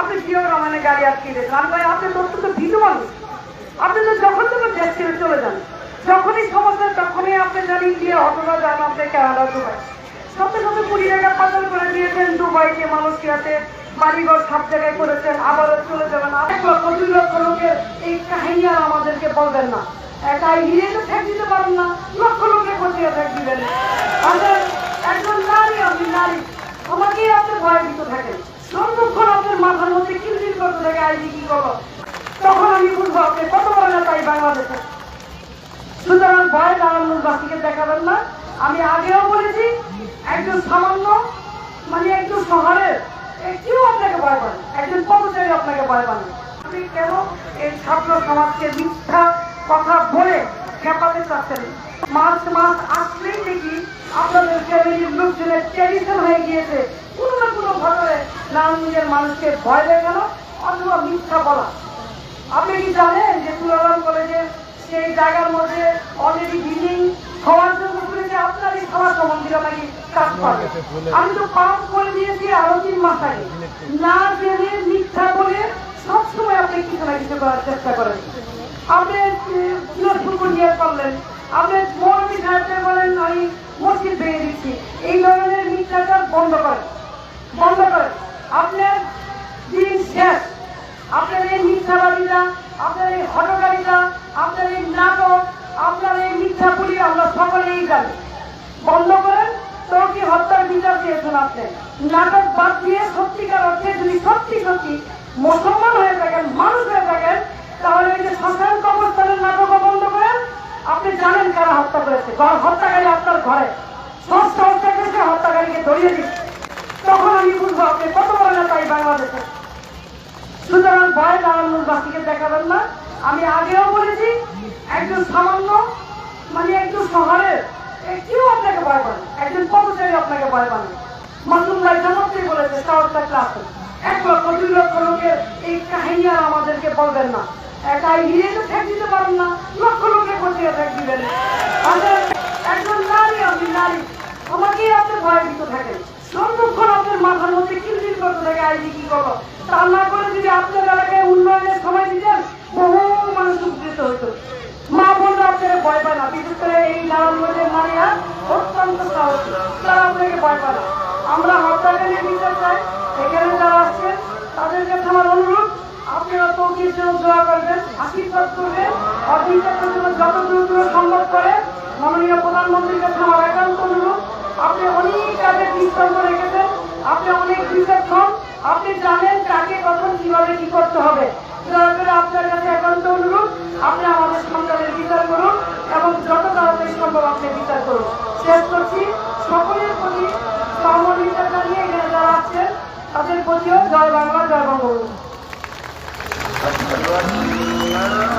আপনি জিও রহমানের গাড়ি আটকে দিয়েছেন? আমি ভাই আপনি তো অত্যন্ত ভীতু মানুষ। আপনি তো যখন তখন দেশ ছেড়ে চলে যান, যখনই সমস্যা, তখনই আপনি যান ইন্ডিয়া অথবা যান আপনি কানাডা দুবাই সাথে সাথে কুড়ি টাকা পাচার করে দিয়েছেন, দুবাইতে মালয়েশিয়াতে বাড়িঘর সাত জায়গায় করেছেন, আবারও চলে যাবেন। এক লক্ষ, দুই লক্ষ লোকের এই কাহিনী আর আমাদেরকে বলবেন না। একাই হিরে তো ঠেক দিতে পারেন না, লক্ষ লোকের কোথায় ঠেক দিবেন আমাদের একজন নারী আপনি নারী আমাকেই আপনি ভয় দিতে থাকেন সর্বক্ষণ আপনার মাথার মধ্যে কিলবিল করতে থাকে কি করো? তখন আমি বুঝব আপনি কত বড় নেতা এই বাংলাদেশে? সুতরাং ভয় দাঁড়ানোর দেখাবেন না। আমি আগেও বলেছি, একজন সামান্য মানে একজন শহরের কেউ আপনাকে ভয় পান একজন পদচারী আপনাকে ভয় পান আপনি কেন এই ছাত্র সমাজকে মিথ্যা কথা বলে খেপাতে চাচ্ছেন? মার্চ মাস আসলেই দেখি আপনাদের ফ্যামিলির লোকজনের ট্রেডিশন হয়ে গিয়েছে। কোনো না কোনো ঘটনায় নারায়ণগঞ্জের মানুষকে ভয় দেখানো অথবা মিথ্যা বলা। আপনি কি জানেন যে তুলারাম কলেজের সেই জায়গার মধ্যে অলরেডি বিল্ডিং হওয়ার জন্য শুনেছি আপনার এই সমাজ মন্দিরে নাকি কাজ পাবে? আমি তো পাস করে দিয়েছি আরও তিন মাস না জেনে মিথ্যা বলে সবসময় আপনি কিছু না কিছু করার চেষ্টা করেন। আপনি পারলেন। আপনি মৌলবী সাহেবকে বলেন, আমি মসজিদ ভেঙে দিচ্ছি। এই ধরনের মিথ্যাচার বন্ধ করেন। বন্ধ করেন আপনার দিন শেষ আপনার এই মিথ্যাবাদীরা আপনার এই হটকারীরা আপনার এই নাটক, আপনার এই মিথ্যাপুরি আমরা সকলেই জানি। বন্ধ করেন তো কি হত্যার বিচার দিয়েছেন আপনি। নাটক বাদ দিয়ে সত্যিকার অর্থে যদি সত্যি সত্যি মুসলমান হয়ে থাকেন, মানুষ হয়ে থাকেন, তাহলে এই যে শ্মশান কবরস্থানের নাটকও বন্ধ করেন। আপনি জানেন কারা হত্যা করেছে। হত্যাকারী আপনার ঘরে। ষষ্ঠ হত্যা করেছে, হত্যাকারীকে ধরিয়ে দিচ্ছে তখন আমি বুঝব আপনি কত বড় নেতা এই বাংলাদেশে। সুতরাং ভয় দাঁড়ানোর বাসীকে দেখাবেন না। আমি আগেও বলেছি একজন সামান্য মানে একজন শহরের কেউ আপনাকে ভয় পান একজন পদচারী আপনাকে ভয় পান মাসুম ভাই জামাতেই বলেছে শহর থাকলে আসেন এক লক্ষ দুই লক্ষ লোকের এই কাহিনী আর আমাদেরকে বলবেন না। একাই নিজে তো ঠেক দিতে পারেন না লক্ষ লোকের কোথায় ঠেক দিবেন আমাদের একজন নারী আপনি নারী আমাকেই আপনি ভয় দিতে থাকেন সর্বক্ষণ আপনার মাথার মধ্যে কিলবিল করতে থাকে আইডি কি করো তা না করে যদি আপনার এলাকায় উন্নয়নের সময় দিতেন বহু মানুষ উপকৃত হইতো মা বোনরা আপনাকে ভয় পায় না বিশেষ করে এই নারায়ণগঞ্জের নারীরা অত্যন্ত সাহসী তারা আপনাকে ভয় পায় না আমরা এখানে যারা আসছেন তাদের আমার অনুরোধ, আপনারা তৌকির জন্য দোয়া করবেন আশীর্বাদ করবেন অধিকার জন্য যত দ্রুত সম্ভব করে মাননীয় প্রধানমন্ত্রীর কাছে একান্ত অনুরোধ। আপনি অনেক কাজে দৃষ্টান্ত রেখেছেন, আপনি অনেক বিচক্ষণ, আপনি জানেন কাকে, কখন, কীভাবে, কি করতে হবে। দয়া করে আপনার কাছে একান্ত অনুরোধ, আপনি আমাদের সন্তানের বিচার করুন এবং যত তাড়াতাড়ি সম্ভব আপনি বিচার করুন শেষ করছি সকলের প্রতি সহমর্মিতা জানিয়ে এখানে যারা আছেন তাদের প্রতিও